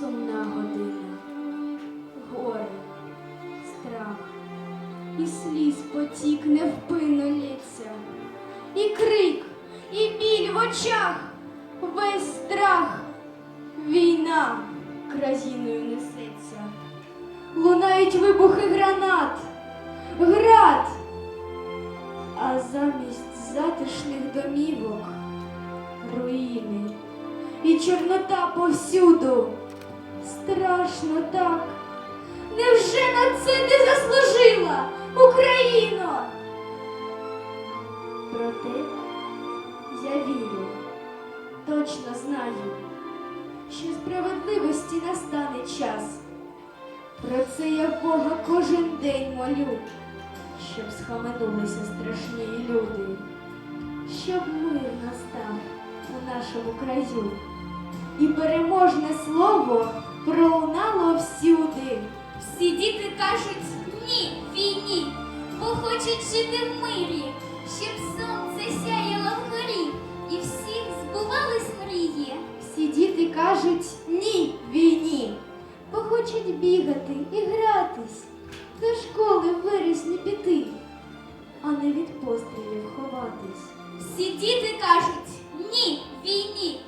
сумна година, горе, страх, і сліз потік невпинно лється, і крик, і біль в очах, весь страх, війна країною несеться, лунають вибухи гранат, град, а замість затишних домівок руїни. І чорнота повсюду. Страшно так. Невже на це ти заслужила, Україно? Проте я вірю, точно знаю, що справедливості настане час. Про це я Бога кожен день молю, щоб схаменулися страшні люди, щоб мир настав у нашому краю, і переможне слово пролунало всюди. Всі діти кажуть ні війні, бо хочуть жити в мирі, щоб сонце сяяло вгорі, і всіх збувались мрії. Всі діти кажуть ні війні, бо хочуть бігати і гратись, до школи в вересні піти, а не від пострілів ховатись. Всі діти кажуть ні війні,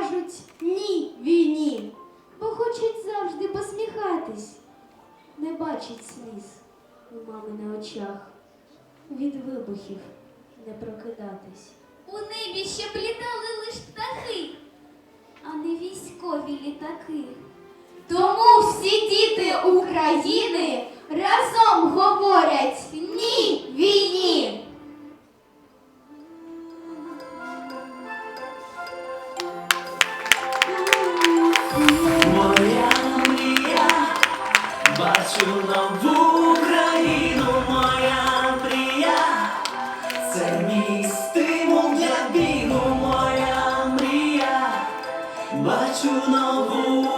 кажуть ні війні, бо хочуть завжди посміхатись, не бачить сліз у мами на очах, від вибухів не прокидатись. У небі ще плітали лише лиш птахи, а не військові літаки. Тому всі діти бачу в Україну, моя мрія, це мій для бігу, моя мрія, бачу нову